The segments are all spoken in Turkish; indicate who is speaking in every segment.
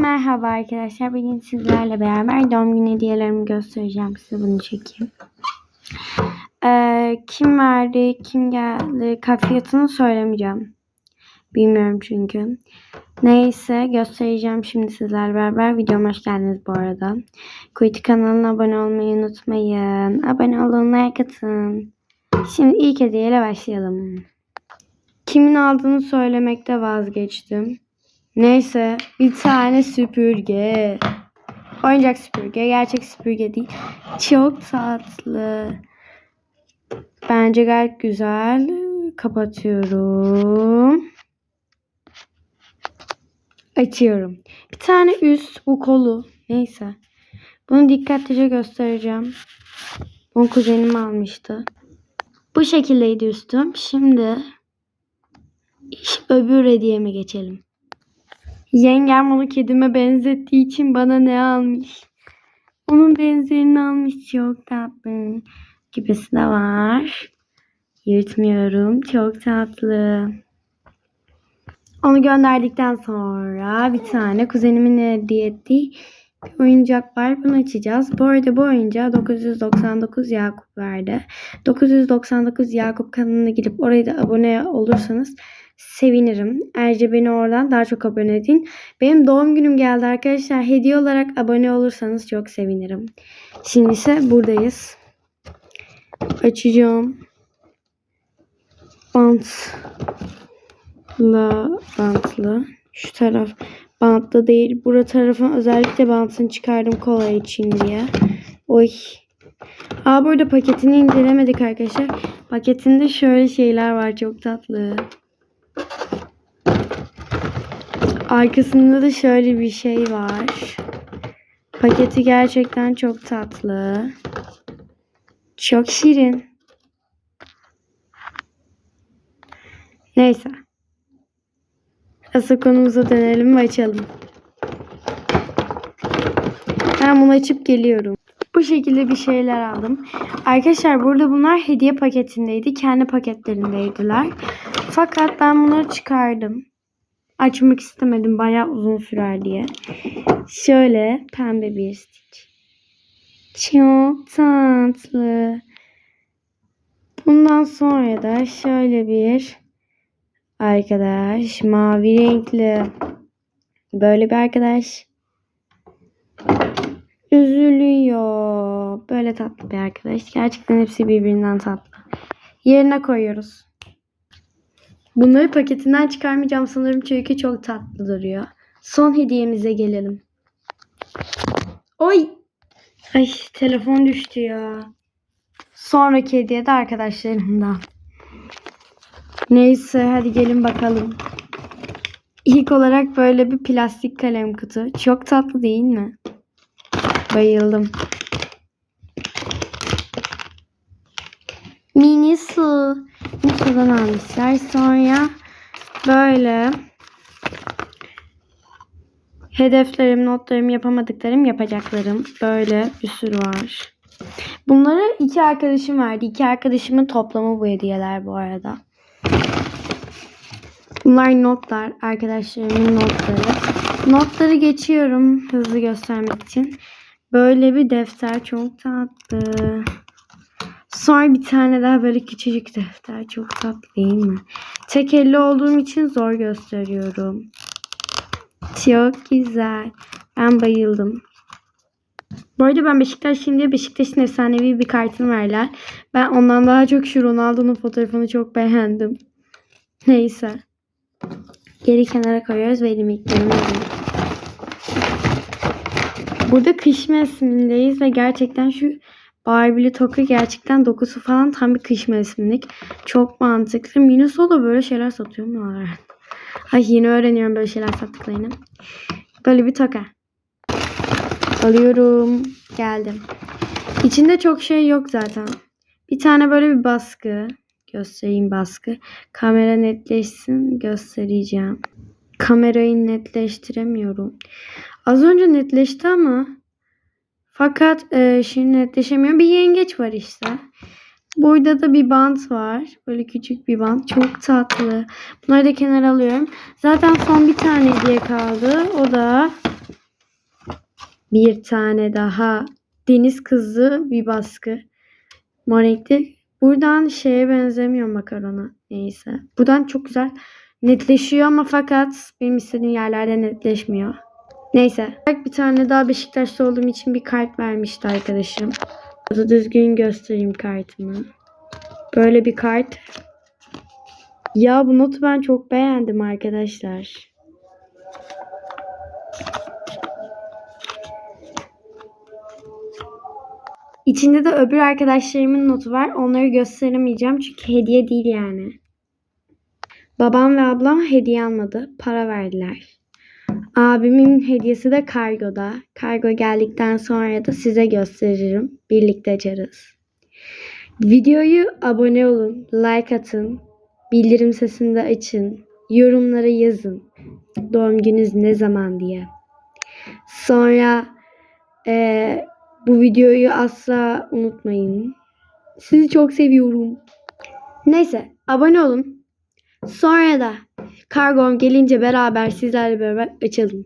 Speaker 1: merhaba arkadaşlar. Bugün sizlerle beraber doğum günü hediyelerimi göstereceğim. Size bunu çekeyim. Ee, kim verdi, kim geldi, kat fiyatını söylemeyeceğim. Bilmiyorum çünkü. Neyse göstereceğim şimdi sizlerle beraber. Videoma hoş geldiniz bu arada. Kuytu kanalına abone olmayı unutmayın. Abone olun, like atın. Şimdi ilk hediyeyle başlayalım. Kimin aldığını söylemekte vazgeçtim. Neyse bir tane süpürge. Oyuncak süpürge. Gerçek süpürge değil. Çok tatlı. Bence gayet güzel. Kapatıyorum. Açıyorum. Bir tane üst bu kolu. Neyse. Bunu dikkatlice göstereceğim. Bunu kuzenim almıştı. Bu şekildeydi üstüm. Şimdi öbür hediyeme geçelim. Yengem onu kedime benzettiği için bana ne almış? Onun benzerini almış çok tatlı. Gibisi de var. Yırtmıyorum. Çok tatlı. Onu gönderdikten sonra bir tane kuzenimin hediye ettiği oyuncak var. Bunu açacağız. Bu arada bu oyuncağı 999 Yakup verdi. 999 Yakup kanalına gidip oraya da abone olursanız sevinirim. Ayrıca beni oradan daha çok abone edin. Benim doğum günüm geldi arkadaşlar. Hediye olarak abone olursanız çok sevinirim. Şimdi ise buradayız. Açacağım. Bantla, bantla. Şu taraf bantlı değil. Bura tarafın özellikle bantını çıkardım kolay için diye. Oy. Aa burada paketini incelemedik arkadaşlar. Paketinde şöyle şeyler var çok tatlı. Arkasında da şöyle bir şey var. Paketi gerçekten çok tatlı. Çok şirin. Neyse. Asıl konumuza dönelim ve açalım. Ben bunu açıp geliyorum. Bu şekilde bir şeyler aldım. Arkadaşlar burada bunlar hediye paketindeydi. Kendi paketlerindeydiler. Fakat ben bunları çıkardım. Açmak istemedim. Bayağı uzun sürer diye. Şöyle pembe bir stitch. Çok tatlı. Bundan sonra da şöyle bir arkadaş. Mavi renkli. Böyle bir arkadaş. Üzülüyor. Böyle tatlı bir arkadaş. Gerçekten hepsi birbirinden tatlı. Yerine koyuyoruz. Bunları paketinden çıkarmayacağım sanırım çünkü çok tatlı duruyor. Son hediyemize gelelim. Oy! Ay telefon düştü ya. Sonraki hediye de arkadaşlarımdan. Neyse hadi gelin bakalım. İlk olarak böyle bir plastik kalem kutu. Çok tatlı değil mi? Bayıldım. Mini su. Mini sudan almışlar. Sonra böyle hedeflerim, notlarım, yapamadıklarım, yapacaklarım. Böyle bir sürü var. Bunları iki arkadaşım verdi. İki arkadaşımın toplamı bu hediyeler bu arada. Bunlar notlar. Arkadaşlarımın notları. Notları geçiyorum hızlı göstermek için. Böyle bir defter çok tatlı. Sonra bir tane daha böyle küçücük defter. Çok tatlı değil mi? Tek elli olduğum için zor gösteriyorum. Çok güzel. Ben bayıldım. Bu arada ben Beşiktaşlıyım diye Beşiktaş'ın efsanevi bir kartını verdiler. Ben ondan daha çok şu Ronaldo'nun fotoğrafını çok beğendim. Neyse. Geri kenara koyuyoruz ve limitlerimizi. Burada kış mevsimindeyiz ve gerçekten şu Barbie'li toka gerçekten dokusu falan tam bir kış mevsimlik. Çok mantıklı. Miniso da böyle şeyler satıyor mu? Ay yeni öğreniyorum böyle şeyler sattıklarını. Böyle bir toka. Alıyorum. Geldim. İçinde çok şey yok zaten. Bir tane böyle bir baskı. Göstereyim baskı. Kamera netleşsin göstereceğim. Kamerayı netleştiremiyorum. Az önce netleşti ama fakat e, şimdi netleşemiyorum. Bir yengeç var işte. Burada da bir bant var. Böyle küçük bir bant. Çok tatlı. Bunları da kenara alıyorum. Zaten son bir tane hediye kaldı. O da Bir tane daha deniz kızı bir baskı. Mor. Buradan şeye benzemiyor makarona. Neyse. Buradan çok güzel netleşiyor ama fakat benim istediğim yerlerde netleşmiyor. Neyse. Bir tane daha Beşiktaş'ta olduğum için bir kart vermişti arkadaşım. Burada düzgün göstereyim kartımı. Böyle bir kart. Ya bu notu ben çok beğendim arkadaşlar. İçinde de öbür arkadaşlarımın notu var. Onları gösteremeyeceğim çünkü hediye değil yani. Babam ve ablam hediye almadı. Para verdiler. Abimin hediyesi de kargoda. Kargo geldikten sonra da size gösteririm. Birlikte açarız. Videoyu abone olun, like atın, bildirim sesini de açın, yorumlara yazın. Doğum gününüz ne zaman diye. Sonra eee, bu videoyu asla unutmayın. Sizi çok seviyorum. Neyse abone olun. Sonra da kargom gelince beraber sizlerle beraber açalım.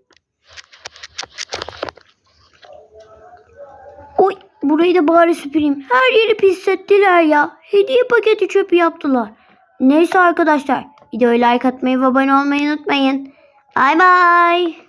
Speaker 2: Oy burayı da bari süpüreyim. Her yeri pislettiler ya. Hediye paketi çöpü yaptılar. Neyse arkadaşlar videoya like atmayı ve abone olmayı unutmayın. Bay bay.